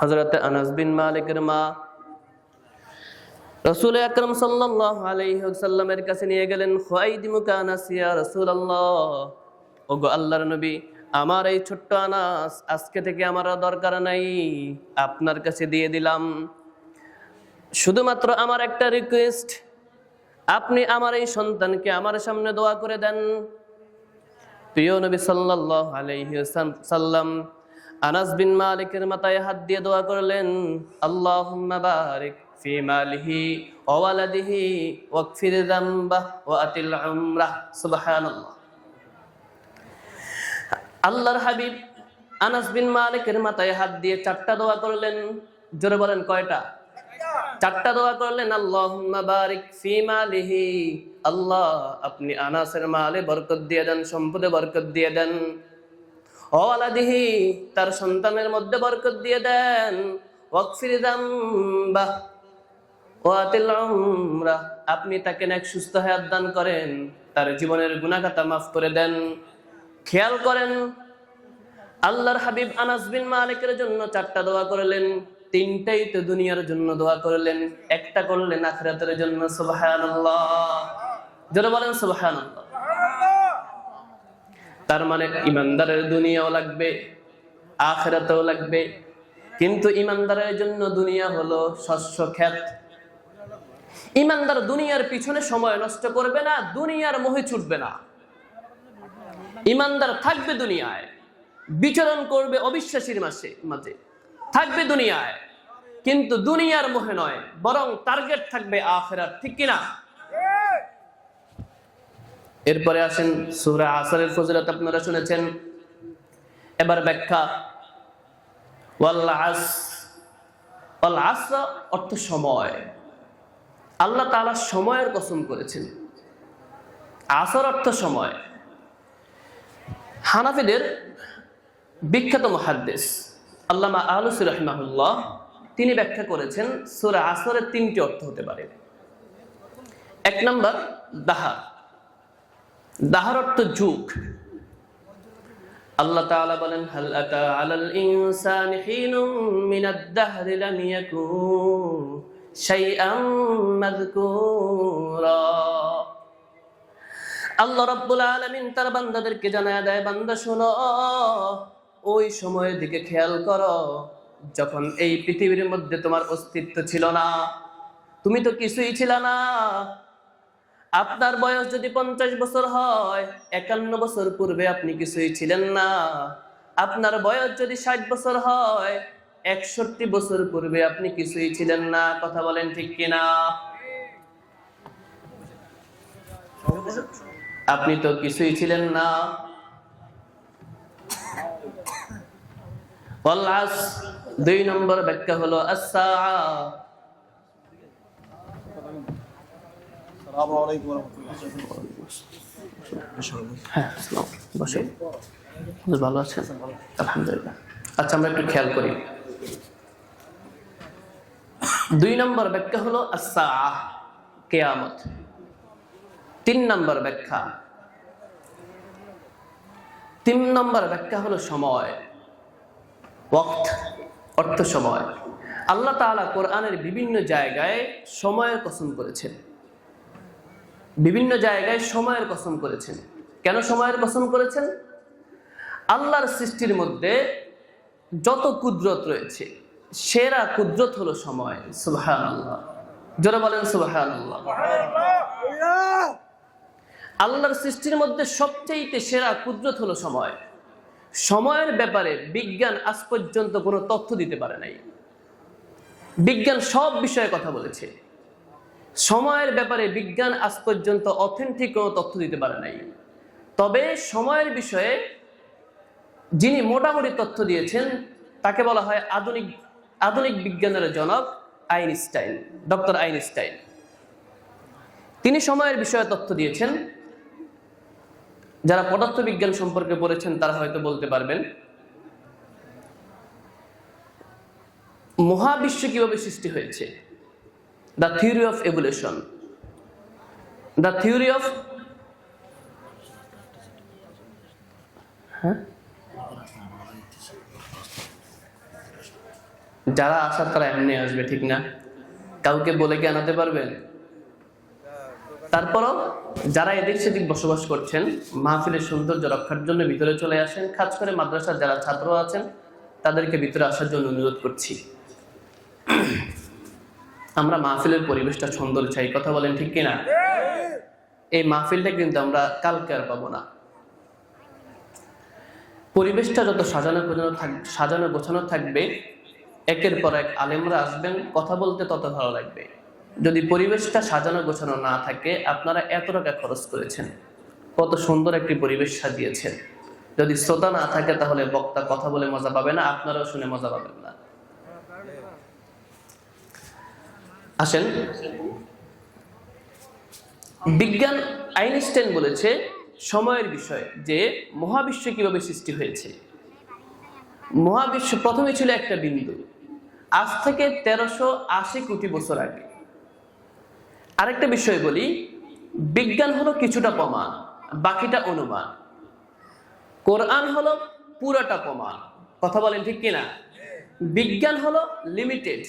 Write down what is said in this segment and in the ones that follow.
হজরত আনাস বিন মালিকের মা রসুল আকরম সাল্লাহ আলাইসাল্লামের কাছে নিয়ে গেলেন খোয়াইদিমুকা রসুল আল্লাহ আল্লাহর নবী, আমার এই ছোট্ট আনাস আজকে থেকে আমার দরকার নাই, আপনার কাছে দিয়ে দিলাম। শুধুমাত্র আমার একটা রিকোয়েস্ট আপনি আমার এই সন্তানকে আমার সামনে দোয়া করে দেন। প্রিয় নবী সাল্লাল্লাহু আলাইহি সাল্লাম আনাস বিন মালিকের মাথায় হাত দিয়ে দোয়া করলেন, আল্লাহুম্মা বারিক মালিহি ওয়া ওয়ালাদিহি ওয়াগফির যামবাহ ওয়া আতিল উমরাহ সুবহানাল্লাহ। আল্লাহর হাবিব আনাস বিন মালিকের মাথায় হাত দিয়ে চারটা দোয়া করলেন। জোরে বলেন, কয়টা? চারটা দোয়া করলেন, আল্লাহুম্মা বারিক ফি মালিহি। আল্লাহ, আপনি আনাসের মালে বরকত দিয়ে দেন, সম্পদে বরকত দিয়ে দেন। ওয়ালাদিহি তার সন্তানের মধ্যে বরকত দিয়ে দেন। আপনি তাকে এক সুস্থ হায়াত দান করেন, তার জীবনের গুনাহগাতা মাফ করে দেন। খেয়াল করেন, আল্লাহর হাবিব আনাস বিন মালিকের জন্য চারটা দোয়া করলেন, তিনটাই তো দুনিয়ার জন্য দোয়া করলেন, একটা করলেন আখিরাতের জন্য, সুবহানাল্লাহ। যারা বলেন সুবহানাল্লাহ। তার মানে ইমানদারের দুনিয়াও লাগবে, আখিরাতেও লাগবে। কিন্তু ইমানদারের জন্য দুনিয়া হলো শস্য ক্ষেত। ইমানদার দুনিয়ার পিছনে সময় নষ্ট করবে না, দুনিয়ার মোহে ছুটবে না। ইমানদার থাকবে দুনিয়ায়, বিচরণ করবে অবিশ্বাসীর মাসে মাঝে। থাকবে দুনিয়ায়, কিন্তু দুনিয়ার মোহে নয়, বরং টার্গেট থাকবে আখেরাত ঠিক কিনা? এরপরে আসেন সুরা আসরের ফজিলত, আপনারা শুনেছেন। এবার ব্যাখ্যা। অর্থ সময়। আল্লাহ তাআলা সময়ের কসম করেছেন। আসর অর্থ সময়। হানাফিদের বিখ্যাত মহাদ্দেশ আল্লামা আলুসি রহমাহুল্লাহ, তিনি ব্যাখ্যা করেছেন, সুরা আসরের তিনটি অর্থ হতে পারে। এক নম্বর, দাহার। দাহার যুগ। আল্লাহ তাআলা বলেন, হাল আতা আলাল ইনসানি হিনুম মিনাদ দাহরি লাম ইয়াকুন শাইআম মাযকুরা। আল্লাহ রাব্বুল আলামিন তার বান্দাদেরকে জানায় দেয়, বান্দা, শোনো, ওই সময়ের দিকে খেয়াল করো, যখন এই পৃথিবীর মধ্যে তোমার অস্তিত্ব ছিল না, তুমি তো কিছুই ছিল না আপনার বয়স যদি পঞ্চাশ বছর হয়, একান্ন বছর পূর্বে আপনি কিছুই ছিলেন না। আপনার বয়স যদি ষাট বছর হয়, একষট্টি বছর পূর্বে আপনি কিছুই ছিলেন না। কথা বলেন ঠিক কিনা? আপনি তো কিছুই ছিলেন না। দুই নম্বর ব্যাখ্যা হলো আসা হ্যাঁ বসে ভালো আছেন আলহামদুলিল্লাহ আচ্ছা আমরা একটু খেয়াল করি। দুই নম্বর ব্যাখ্যা হলো কেয়ামত। তিন নম্বর ব্যাখ্যা। তিন নম্বর ব্যাখ্যা হলো সময়। ওয়াক্ত অর্থ সময়। আল্লাহ তাআলা কোরআনের বিভিন্ন জায়গায় সময়ের কসম করেছেন। বিভিন্ন জায়গায় সময়ের কসম করেছেন। কেন সময়ের কসম করেছেন? আল্লাহর সৃষ্টির মধ্যে যত কুদরত রয়েছে, সেরা কুদরত হলো সময়। সুবহান আল্লাহ জোরে বলেন সুবহান আল্লাহ আল্লাহর সৃষ্টির মধ্যে সবচেয়ে সেরা কুদরত হলো সময়। সময়ের ব্যাপারে বিজ্ঞান আজ পর্যন্ত কোনো তথ্য দিতে পারে নাই। বিজ্ঞান সব বিষয়ে কথা বলেছে। সময়ের ব্যাপারে বিজ্ঞান আজ পর্যন্ত অথেন্টিক কোনো তথ্য দিতে পারে নাই। তবে সময়ের বিষয়ে যিনি মোটামুটি তথ্য দিয়েছেন, তাকে বলা হয় আধুনিক আধুনিক বিজ্ঞানের জনক আইনস্টাইন, ডক্টর আইনস্টাইন। তিনি সময়ের বিষয়ে তথ্য দিয়েছেন। যারা পদার্থবিজ্ঞান সম্পর্কে পড়েছেন, তারা হয়তো বলতে পারবেন। মহাবিশ্ব কীভাবে সৃষ্টি হয়েছে? The theory of evolution the theory of হ্যাঁ যারা আসার তারা এমনি আসবে, ঠিক না? কাউকে বলে কি আনাতে পারবেন? তারপরও যারা এদিক সেদিক বসবাস করছেন, মাহফিলের সৌন্দর্য রক্ষার জন্য ভিতরে চলে আসেন, খাস করে মাদ্রাসার যারা ছাত্র আছেন, তাদেরকে ভিতরে আসার জন্য অনুরোধ করছি। আমরা মাহফিলের পরিবেশটা সুন্দর চাই, কথা বলেন ঠিক কিনা? এই মাহফিলটা কিন্তু আমরা কালকে আর পাবো না। পরিবেশটা যত সাজানো গোছানো থাক, সাজানো গোছানো থাকবে, একের পর এক আলেমরা আসবেন, কথা বলতে তত ভালো লাগবে। যদি পরিবেশটা সাজানো গোছানো না থাকে, আপনারা এত টাকা খরচ করেছেন, কত সুন্দর একটি পরিবেশ সাজিয়েছেন। যদি শ্রোতা না থাকে, তাহলে বক্তা কথা বলে মজা পাবে না, আপনারাও শুনে মজা পাবেন না। আসেন। বিজ্ঞান আইনস্টাইন বলেছে সময়ের বিষয়, যে মহাবিশ্ব কীভাবে সৃষ্টি হয়েছে। মহাবিশ্ব প্রথমে ছিল একটা বিন্দু, আজ থেকে তেরোশো আশি কোটি বছর আগে। আরেকটা বিষয় বলি, বিজ্ঞান হলো কিছুটা প্রমাণ, বাকিটা অনুমান। কোরআন হলো পুরোটা প্রমাণ। কথা বলেন ঠিক কিনা? বিজ্ঞান হলো লিমিটেড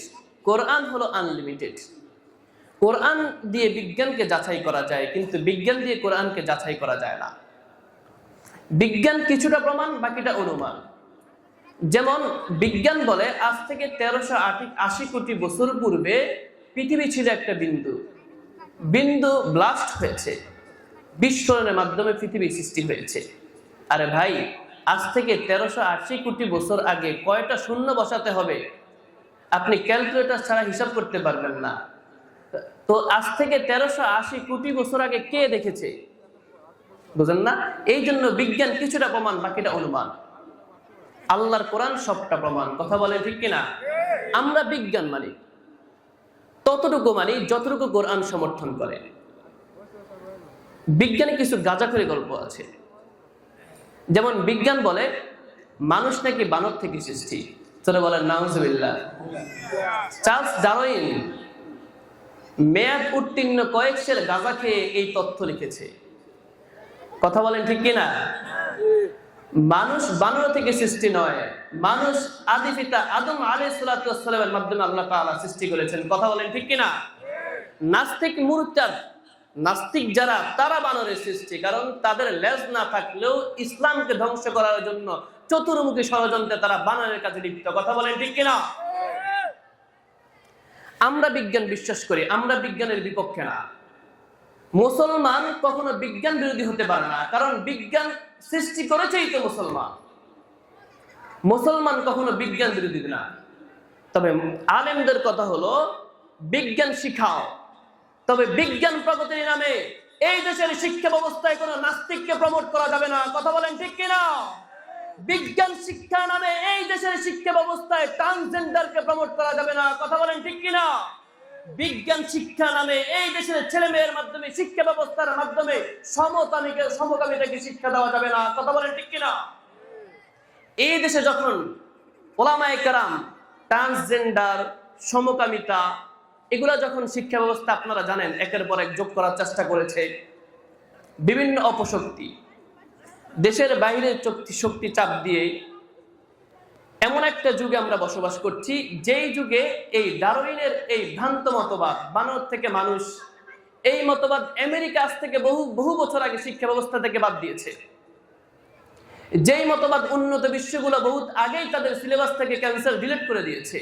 কোরআন হলো আনলিমিটেড কোরআন দিয়ে বিজ্ঞানকে যাচাই করা যায়, কিন্তু বিজ্ঞান দিয়ে কোরআনকে যাচাই করা যায় না। বিজ্ঞান কিছুটা প্রমাণ, বাকিটা অনুমান। যেমন বিজ্ঞান বলে, আজ থেকে তেরোশো আশি কোটি বছর পূর্বে পৃথিবী ছিল একটা বিন্দু। বিন্দু ব্লাস্ট হয়েছে। বিস্ফোরণের মাধ্যমে পৃথিবী সৃষ্টি হয়েছে। আরে ভাই, আজ থেকে তেরোশো আশি কোটি বছর আগে কয়টা শূন্য বসাতে হবে? আপনি ক্যালকুলেটর ছাড়া হিসাব করতে পারবেন না। তো আজ থেকে তেরোশো আশি কোটি বছর আগে কে দেখেছে? বুঝেন না? এই জন্য বিজ্ঞান কিছুটা প্রমাণ, বাকিটা অনুমান। আল্লাহর কোরআন সবটা প্রমাণ। কথা বলে ঠিক কিনা? আমরা বিজ্ঞান মানি ততটুকু মানি, যতটুকু কোরআন সমর্থন করে। বিজ্ঞানে কিছু গাঁজাখড়ি গল্প আছে। যেমন বিজ্ঞান বলে, মানুষ নাকি বানর থেকে সৃষ্টি। তোরা বলেন, নাউজুবিল্লাহ। চার্লস ডারউইন, মেয়াদ উত্তীর্ণ কয়েক সের গাঁজা খেয়ে এই তথ্য লিখেছে। কথা বলেন ঠিক কিনা? মানুষ বানর থেকে সৃষ্টি নয়, মানুষ আদি পিতা আদম আলাই সালামের মাধ্যমে আল্লাহ তাআলা সৃষ্টি করেছেন। কথা বলেন ঠিক কিনা? নাস্তিক মুরতাদ নাস্তিক যারা, তারা বানরের সৃষ্টি, কারণ তাদের লেজ না থাকলেও ইসলামকে ধ্বংস করার জন্য চতুর্মুখী ষড়যন্ত্রে তারা বানরের কাছে লিপ্ত। কথা বলেন ঠিক কিনা? আমরা বিজ্ঞান বিশ্বাস করি, আমরা বিজ্ঞানের বিপক্ষে না। মুসলমান কখনো বিজ্ঞান বিরোধী হতে পারে না, কারণ বিজ্ঞান সৃষ্টি করেছেই তো মুসলমান। মুসলমান কখনো বিজ্ঞান বিরোধী না। তবে আলেমদের কথা হলো, বিজ্ঞান শিখাও। তবে বিজ্ঞান প্রগতির নামে এই দেশের শিক্ষা ব্যবস্থায় কোনো নাস্তিককে প্রমোট করা যাবে না। কথা বলেন ঠিক কিনা? বিজ্ঞান শিক্ষা নামে এই দেশের শিক্ষা ব্যবস্থায় ট্রান্সজেন্ডারকে প্রমোট করা যাবে না। কথা বলেন ঠিক কিনা? বিজ্ঞান শিক্ষা নামে এই দেশের ছেলে মেয়ের মাধ্যমে, শিক্ষা ব্যবস্থার মাধ্যমে সমতামিকে সমকামিতাকে শিক্ষা দেওয়া যাবে না। কথা বলেন ঠিক কিনা? এই দেশে যখন ওলামায়ে কেরাম ট্রান্সজেন্ডার সমকামিতা, এগুলা যখন শিক্ষা ব্যবস্থা আপনারা জানেন, একের পর এক যোগ করার চেষ্টা করেছে। বিভিন্ন অপশক্তি। দেশের বাইরের শক্তি শক্তি চাপ দিয়ে এমন একটা যুগে আমরা বসবাস করছি, যেই যুগে এই ডারউইনের এই ভ্রান্ত মতবাদ, বানর থেকে মানুষ, এই মতবাদ আমেরিকা আজ থেকে বহু বহু বছর আগে শিক্ষা ব্যবস্থা থেকে বাদ দিয়েছে। যেই মতবাদ উন্নত বিশ্বগুলো বহুত আগেই তাদের সিলেবাস থেকে ক্যান্সার ডিলিট করে দিয়েছে।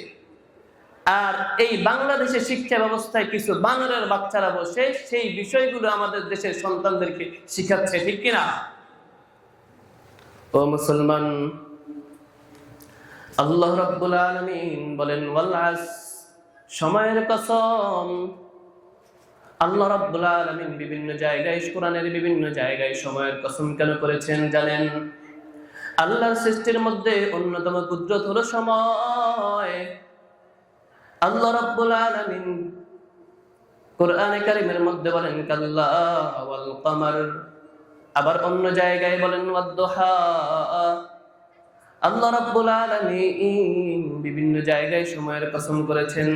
আর এই বাংলাদেশের শিক্ষা ব্যবস্থায় কিছু বানরের বাচ্চারা বসে, সেই বিষয়গুলো আমাদের দেশের সন্তানদেরকে শিখাচ্ছে, ঠিক কিনা? ও মুসলমান, আল্লাহ রাব্বুল আলামিন বলেন ওয়াল আস সময়ের কসম। আল্লাহ রাব্বুল আলামিন বিভিন্ন জায়গায়, কোরআনের বিভিন্ন জায়গায় সময়ের কসম কেন করেছেন জানেন? আল্লাহর সৃষ্টির মধ্যে অন্যতম কুদরত হলো সময়। আল্লাহ রাব্বুল আলামিন কোরআনে কারিমের মধ্যে বলেন, কাল্লা ওয়াল কমার আবার অন্য জায়গায় বলেন ওয়াদ্দুহা আল্লাহ রাব্বুল আলামিন বিভিন্ন জায়গায় সময়ের কসম করেছেন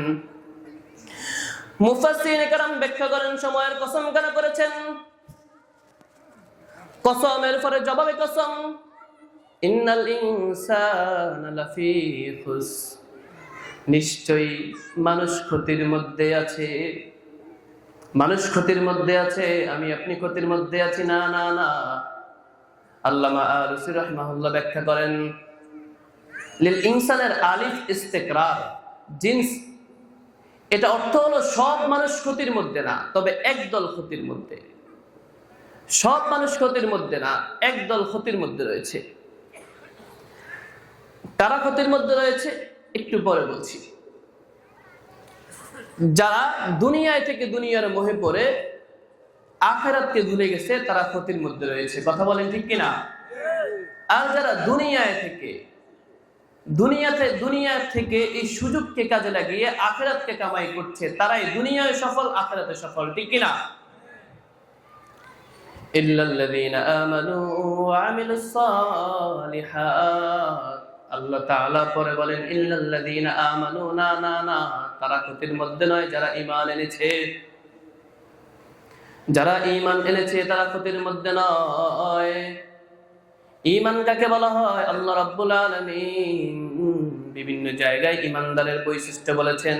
মুফাসসিরিন کرام ব্যাখ্যা করেন সময়ের কসম কেন করেছেন কসমের পরে জবাবে কসম ইন্নাল ইনসানা লাফি খুস নিশ্চয়ই মানুষ ক্ষতির মধ্যে আছে মানুষ ক্ষতির মধ্যে আছে, আমি আপনি ক্ষতির মধ্যে আছি, না না না। আল্লামা রসুর রহমাহুল্লাহ ব্যাখ্যা করেন, লিল ইনসানের আলিফ ইস্তেকরার, জিন্স, এটা অর্থ হলো সব মানুষ ক্ষতির মধ্যে না, তবে একদল ক্ষতির মধ্যে। সব মানুষ ক্ষতির মধ্যে না, একদল ক্ষতির মধ্যে রয়েছে। কারা ক্ষতির মধ্যে রয়েছে? একটু পরে বলছি। যারা দুনিয়ায় থেকে দুনিয়ার মোহে পড়ে, আখেরাতকে ভুলে গেছে, তারা ক্ষতির মধ্যে রয়েছে। কথা বলেন ঠিক কিনা? আর যারা দুনিয়ায় থেকে, দুনিয়াতে দুনিয়া থেকে এই সুযোগকে কাজে লাগিয়ে আখেরাতকে কামাই করছে, তারাই দুনিয়ায় সফল, আখেরাতে সফল, ঠিক কিনা? আল্লাহ পরে বলেন, ইল্লাল্লাযীনা আমানু, না না না। তারা ক্ষতির মধ্যে নয়, যারা ইমান এনেছে। যারা ইমান এনেছে, তারা ক্ষতির মধ্যে নয়। ঈমান কাকে বলা হয় আল্লাহ রাব্বুল আলামিন। বিভিন্ন জায়গায় ঈমানদারের বৈশিষ্ট্য বলেছেন।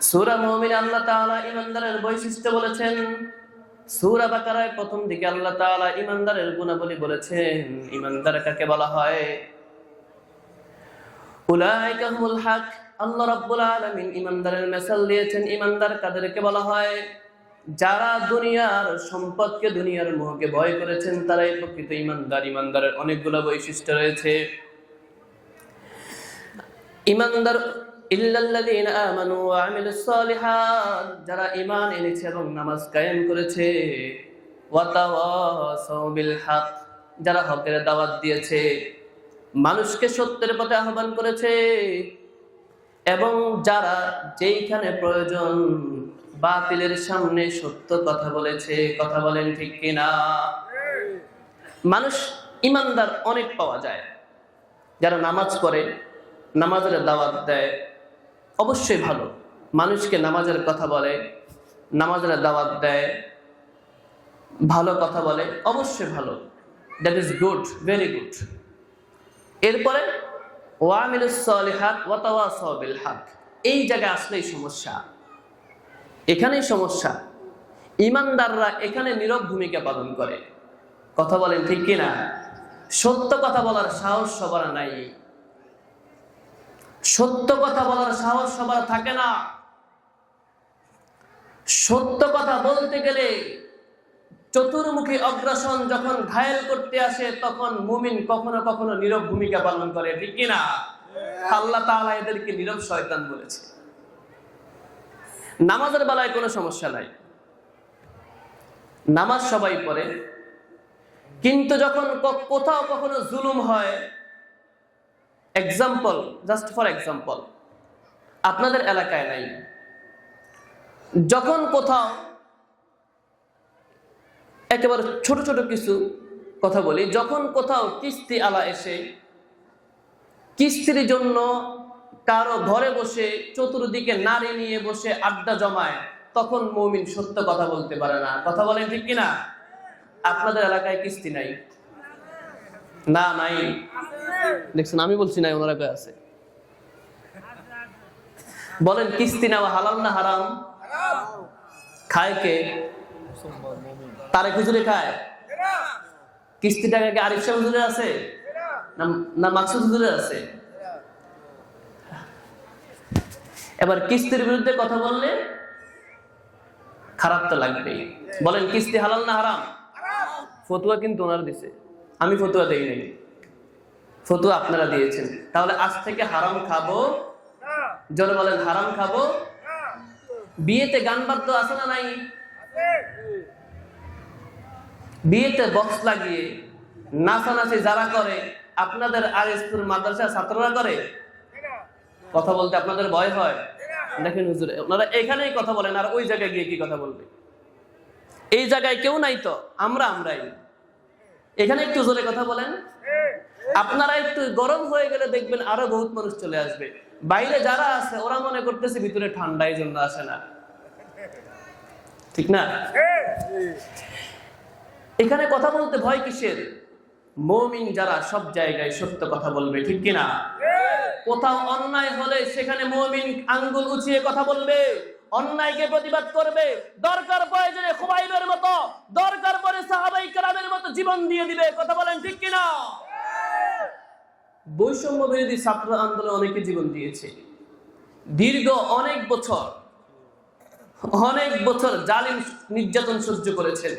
সূরা মুমিন আল্লাহ তাআলা ঈমানদারের বৈশিষ্ট্য বলেছেন। সূরা বাকারায় প্রথম দিকে আল্লাহ তাআলা ঈমানদারের গুণাবলী বলেছেন। ঈমানদার কাকে বলা হয়? উলাইকা হুমুল হক। আল্লাহ রাব্বুল আলামিন ইমানদারের মেসাল দিয়েছেন ইমানদার কাদেরকে বলা হয়, যারা দুনিয়ার সম্পদকে দুনিয়ার মোহকে ভয় করেছেন, তারাই প্রকৃত ইমানদার ইমানদারের অনেকগুলো বৈশিষ্ট্য রয়েছে। ইল্লাল্লাযীনা আমানু ওয়া আমিলুস সালিহাত, যারা ঈমান এনেছে এবং নামাজ কায়েম করেছে ওয়া তাওয়াসাউ বিল হক যারা হকের দাওয়াত দিয়েছে, মানুষকে সত্যের পথে আহ্বান করেছে এবং যারা যেইখানে প্রয়োজন বাতিলের সামনে সত্য কথা বলেছে, কথা বলেন ঠিক কিনা? মানুষ ইমানদার অনেক পাওয়া যায়। যারা নামাজ পড়ে, নামাজের দাওয়াত দেয়, অবশ্যই ভালো। মানুষকে নামাজের কথা বলে, নামাজের দাওয়াত দেয়, ভালো কথা বলে, অবশ্যই ভালো। That is good very good এরপরে ওয়ামিলুসলিহাত ওয়াতাওয়াসবিল হক এই জায়গায় আসলেই সমস্যা। এখানেই সমস্যা। ইমানদাররা এখানে নীরব ভূমিকা পালন করে। কথা বলেন ঠিক কিনা? সত্য কথা বলার সাহস সবার নাই। সত্য কথা বলার সাহস সবার থাকে না। সত্য কথা বলতে গেলে চতুর্মুখী অগ্রাসন যখন ঘায়েল করতে আসে তখন মুমিন কখনো কখনো নীরব ভূমিকা পালন করে ঠিক কিনা আল্লাহ তাআলা এদেরকে নীরব শয়তান বলেছে। নামাজের বেলায় কোনো সমস্যা নাই। নামাজ সবাই পড়ে। কিন্তু যখন কোথাও কখনো জুলুম হয় এক্সাম্পল জাস্ট ফর এক্সাম্পল আপনাদের এলাকায় নাই। যখন কোথাও একেবারে ছোট ছোট কিছু কথা বলি। যখন কোথাও কিস্তি আলা এসে, কিস্তির জন্য কারও ঘরে বসে, চতুর্দিকে নারী নিয়ে বসে আড্ডা জমায়, তখন মৌমিন সত্য কথা বলতে পারে না। কথা বলেন ঠিক কিনা? আপনাদের এলাকায় কিস্তি নাই? না, নাই। দেখছেন, আমি বলছি নাই, ওনার এলাকায় আছে? বলেন, কিস্তি নেওয়া হালাল না হারাম? খায় কে? তারে খুচুরে খায়। কিস্তি টাকা কি আরিফ শাহ হুজুরে আছে? না মাকসুদ হুজুরে আছে? এবার কিস্তির বিরুদ্ধে কথা বললে খারাপ তো লাগবেই। বলেন, কিস্তি হালাল না হারাম? ফতুয়া কিন্তু ওনার দিছে। আমি ফতুয়া দেই নাই। ফতুয়া আপনারা দিয়েছেন। তাহলে আজ থেকে হারাম খাব? জনে বলেন, হারাম খাব? বিয়েতে গান বাদ্য আছে না নাই? বিয়েতে বক্স লাগিয়ে নাচানাচি যারা করে, আপনাদের আর স্কুল মাদ্রাসা ছাত্ররা করে? কথা বলতে আপনাদের ভয় হয়? দেখেন হুজুর, ওনারা এখানেই কথা বলেন, আর ওই জায়গায় গিয়ে কি কথা বলবে? এই জায়গায় কেউ নাই তো, আমরা আমরাই। এখানে একটু জোরে কথা বলেন। আপনারা একটু গরম হয়ে গেলে দেখবেন আরও বহুত মানুষ চলে আসবে। বাইরে যারা আছে, ওরা মনে করতেছে ভিতরে ঠান্ডা এই জন্য আসে না। ঠিক না? এখানে কথা বলতে ভয় কিসের? মৌমিন যারা সব জায়গায় সত্য কথা বলবে, ঠিক কিনা? কোথাও অন্যায় হলে সেখানে মুমিন আঙ্গুল উঁচিয়ে কথা বলবে, অন্যায়কে প্রতিবাদ করবে। দরকার প্রয়োজনে খুবাইবের মতো, দরকার পরে সাহাবাই কালামের মতো জীবন দিয়ে দিবে, কথা বলেন ঠিক কিনা? বৈষম্য বিরোধী ছাত্র আন্দোলন অনেকে জীবন দিয়েছে। দীর্ঘ অনেক বছর অনেক বছর জালিম নির্যাতন সহ্য করেছেন।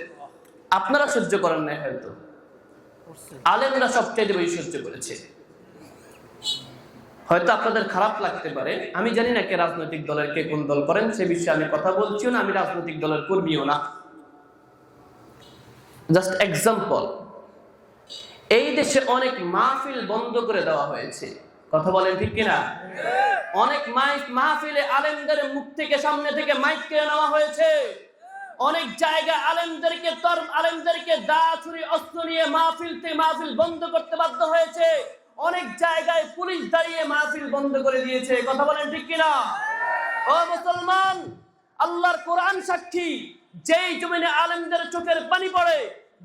আপনারা সহ্য করেন না হয়তো। আলেমরা সবচেয়ে বেশি সহ্য করেছে। হয়তো আপনাদের খারাপ লাগতে পারে। আমি জানি না কে রাজনৈতিক দলের কে কোন দল করেন, সে বিষয়ে আমি কথা বলছিও না, আমি রাজনৈতিক দলের কর্মীও না। জাস্ট এক্সাম্পল এই দেশে অনেক মাহফিল বন্ধ করে দেওয়া হয়েছে। কথা বলেন ঠিক কিনা? অনেক মাইক মাহফিলে আলেমদের মুখ থেকে সামনে থেকে মাইক কেড়ে নেওয়া হয়েছে। অনেক জায়গা আলেমদেরকে তর আলেমদেরকে দা, ছুরি, অস্ত্র নিয়ে মাহফিল মাহফিল বন্ধ করতে বাধ্য হয়েছে। অনেক জায়গায় পুলিশ দাঁড়িয়ে মাহফিল বন্ধ করে দিয়েছে। কথা বলেন ঠিক কিনা? ও মুসলমান, আল্লাহর কোরআন সাক্ষী, যেই জমিনে আলেমদের চোখের পানি পড়ে,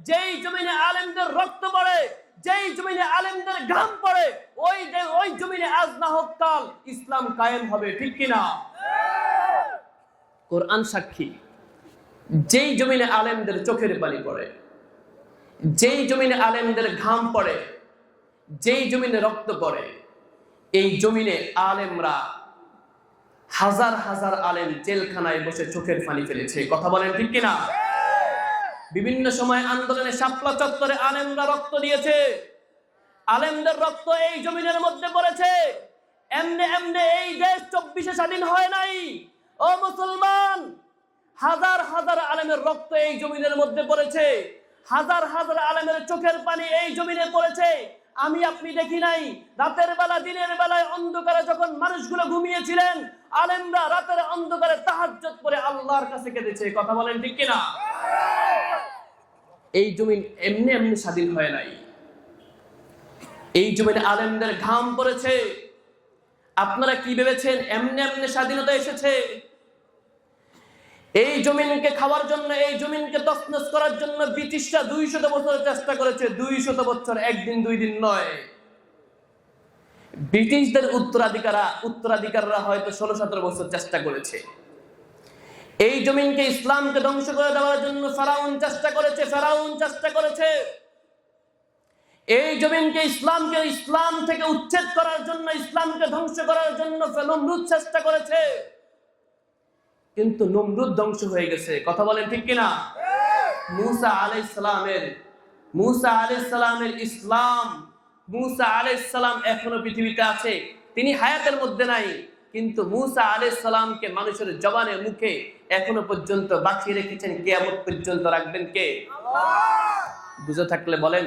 যেই জমিনে আলেমদের রক্ত পড়ে যেই জমিনে আলেমদের ঘাম পড়ে, ওই ওই জমিনে আজ না হোক কাল ইসলাম কায়েম হবে, ঠিক কিনা? কোরআন সাক্ষী, যেই জমিনে আলেমদের চোখের পানি পড়ে, যেই জমিনে আলেমদের ঘাম পড়ে, যেই জমিনে রক্ত পড়ে, এই জমিনে আলেমরা হাজার হাজার আলেম জেলখানায় বসে চোখের পানি ফেলেছে। কথা বলেন ঠিক কিনা? বিভিন্ন সময় আন্দোলনে শাপলা চত্বরে আলেমরা রক্ত দিয়েছে। আলেমদের রক্ত এই জমিনের মধ্যে পড়েছে। এমনে এমনে এই দেশ চব্বিশে স্বাধীন হয় নাই। ও মুসলমান, হাজার হাজার আলেমের রক্ত এই জমিনের মধ্যে পড়েছে। হাজার হাজার আলেমের চোখের পানি এই জমিনে পড়েছে। আমি আপনি দেখি নাই, রাতের বেলা, দিনের বেলায় অন্ধকারে যখন মানুষগুলো ঘুমিয়েছিলেন, আলেমরা রাতের অন্ধকারে তাহাজ্জত করে আল্লাহর কাছে কেঁদেছে। কথা বলেন ঠিক কিনা? এই জমিন এমনি এমনি স্বাধীন হয় নাই। এই জমিনে আলেমদের ঘাম পড়েছে। আপনারা কি ভেবেছেন? এমনি এমনি স্বাধীনতা এসেছে। এই জমিনকে খাওয়ার জন্য, এই জমিনকে তসনস করার জন্য ব্রিটিশরা দুই শত বছর চেষ্টা করেছে দুই শত বছর, একদিন, দুই দিন নয়। ব্রিটিশদের উত্তরাধিকারা, উত্তরাধিকাররা হয়তো ষোলো সতেরো বছর চেষ্টা করেছে। এই জমিনকে ইসলামকে ধ্বংস করে দেওয়ার জন্য ফেরাউন চেষ্টা করেছে, ফেরাউন চেষ্টা করেছে। এই জমিনকে ইসলামকে, ইসলাম থেকে উচ্ছেদ করার জন্য, ইসলামকে ধ্বংস করার জন্য নমরুদ চেষ্টা করেছে। কিন্তু নমরুদ ধ্বংস হয়ে গেছে। কথা বলেন ঠিক কিনা? মুসা আলাইহিস সালামের মুসা আলাইহিস সালামের ইসলাম, মুসা আলাইহিস সালাম এখনও পৃথিবীতে আছে। তিনি হায়াতের মধ্যে নাই। কিন্তু মুসা আলাইহিস সালামকে মানুষের জবানের মুখে এখনও পর্যন্ত বাঁচিয়ে রেখেছেন। কিয়ামত পর্যন্ত রাখবেন কে? বুঝে থাকলে বলেন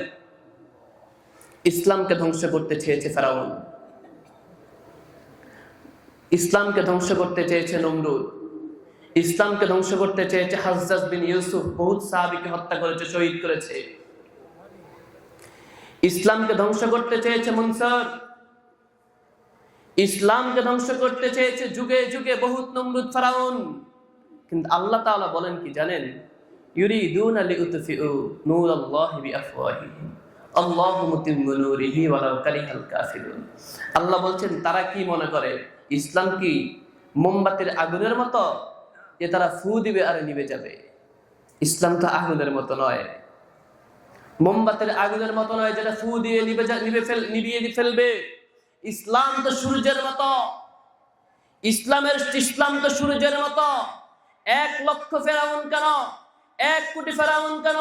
ইসলামকে ধ্বংস করতে চেয়েছে ফেরাউন। ইসলামকে ধ্বংস করতে চেয়েছে নমরুদ। ইসলামকে ধ্বংস করতে চেয়েছে হাজ্জাজ বিন ইউসুফ। বহুত সাহাবিকে হত্যা করেছে শহীদ করেছে। ইসলামকে ধ্বংস করতে চেয়েছে মনসর। ইসলামকে ধ্বংস করতে চেয়েছে যুগে যুগে বহুত নমরুদ ফারাউন। কিন্তু আল্লাহ তাআলা বলেন কি জানেন? ইউরিদুনা লিউতফিউ নূরাল্লাহি বিআফওয়াহিহিম। আল্লাহু মুতিম্মু নূরিহি ওয়ালাউ কারিহাল কাফিরুন। আল্লাহ বলছেন, তারা কি মনে করে? ইসলাম কি মোমবাতির আগুনের মতো? যে তারা ফু দিবে আর নিভে যাবে। ইসলাম তো আগুনের মতো নয়। মোমবাতির আগুনের মতো নয় যেটা ফু দিয়ে যা- নিভে ফেল নিভিয়ে ফেলবে। ইসলাম তো সূর্যের মতো। ইসলামের ইসলাম তো সূর্যের মতো। এক লক্ষ ফেরাউন কেন? এক কোটি ফেরাউন কেন?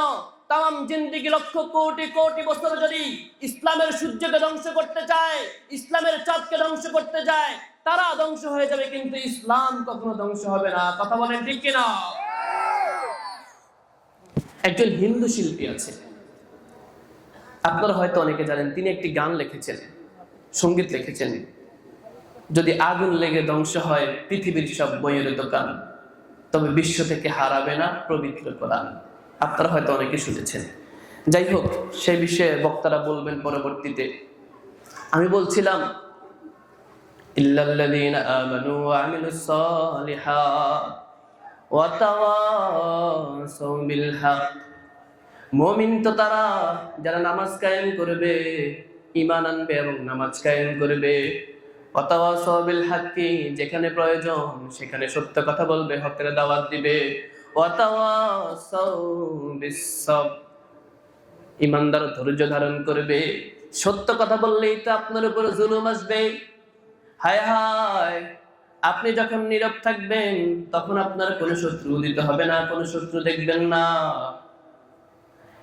তাম জিন্দিগি লক্ষ কোটি কোটি বছর যদি ইসলামের সূর্যকে ধ্বংস করতে চায়, ইসলামের চাঁদকে ধ্বংস করতে যায় তারা ধ্বংস হয়ে যাবে কিন্তু ইসলাম কখনো ধ্বংস হবে না। কথা বলেন ঠিক কিনা? একজন হিন্দু শিল্পী আছে আপনারা হয়তো অনেকে জানেন, তিনি একটি গান লিখেছেন। সংগীত লিখেছেন। যদি আগুন লেগে ধ্বংস হয় পৃথিবীর সব বইয়ের দোকান, তবে বিশ্ব থেকে হারাবে না পবিত্র কোরআন। আপনারা হয়তো অনেকে শুনেছেন। যাই হোক, সেই বিষয়ে বক্তারা বলবেন পরবর্তীতে। আমি বলছিলাম, ইল্লাল্লাযীনা তো তারা, যারা নামাজ কায়েম করবে ঈমান আনবে এবং নামাজ কায়েম করবে। ওয়াতাওয়াসাউ বিল হাক্কি, যেখানে প্রয়োজন, সেখানে সত্য কথা বলবে, হকের দাওয়াত দিবে। ইমানদার ধৈর্য ধারণ করবে। সত্য কথা বললেই তো আপনার উপর জুলুম আসবে। হায় হায়, আপনি যখন নীরব থাকবেন, তখন আপনার কোনো শত্রু দিতে হবে না, কোনো শত্রু দেখবেন না।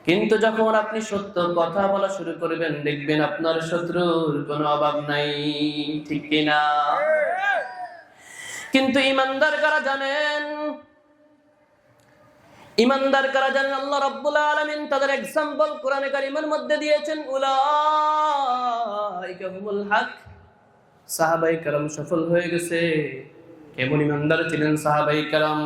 কিন্তু যখন আপনি সত্য কথা বলা শুরু করবেন, দেখবেন আপনার শত্রুর কোনো অভাব নাই, ঠিক কিনা? কিন্তু ইমানদার কারা জানেন? ইমানদার কারা জানেন? আল্লাহ রাব্বুল আলামিন তাদের এক্সাম্পল কোরআনে কারিমের মধ্যে দিয়েছেন, উলাইকা হুমুল হক। কারাম সফল হয়ে গেছে। কেমন ইমানদার ছিলেন সাহাবাই কারাম?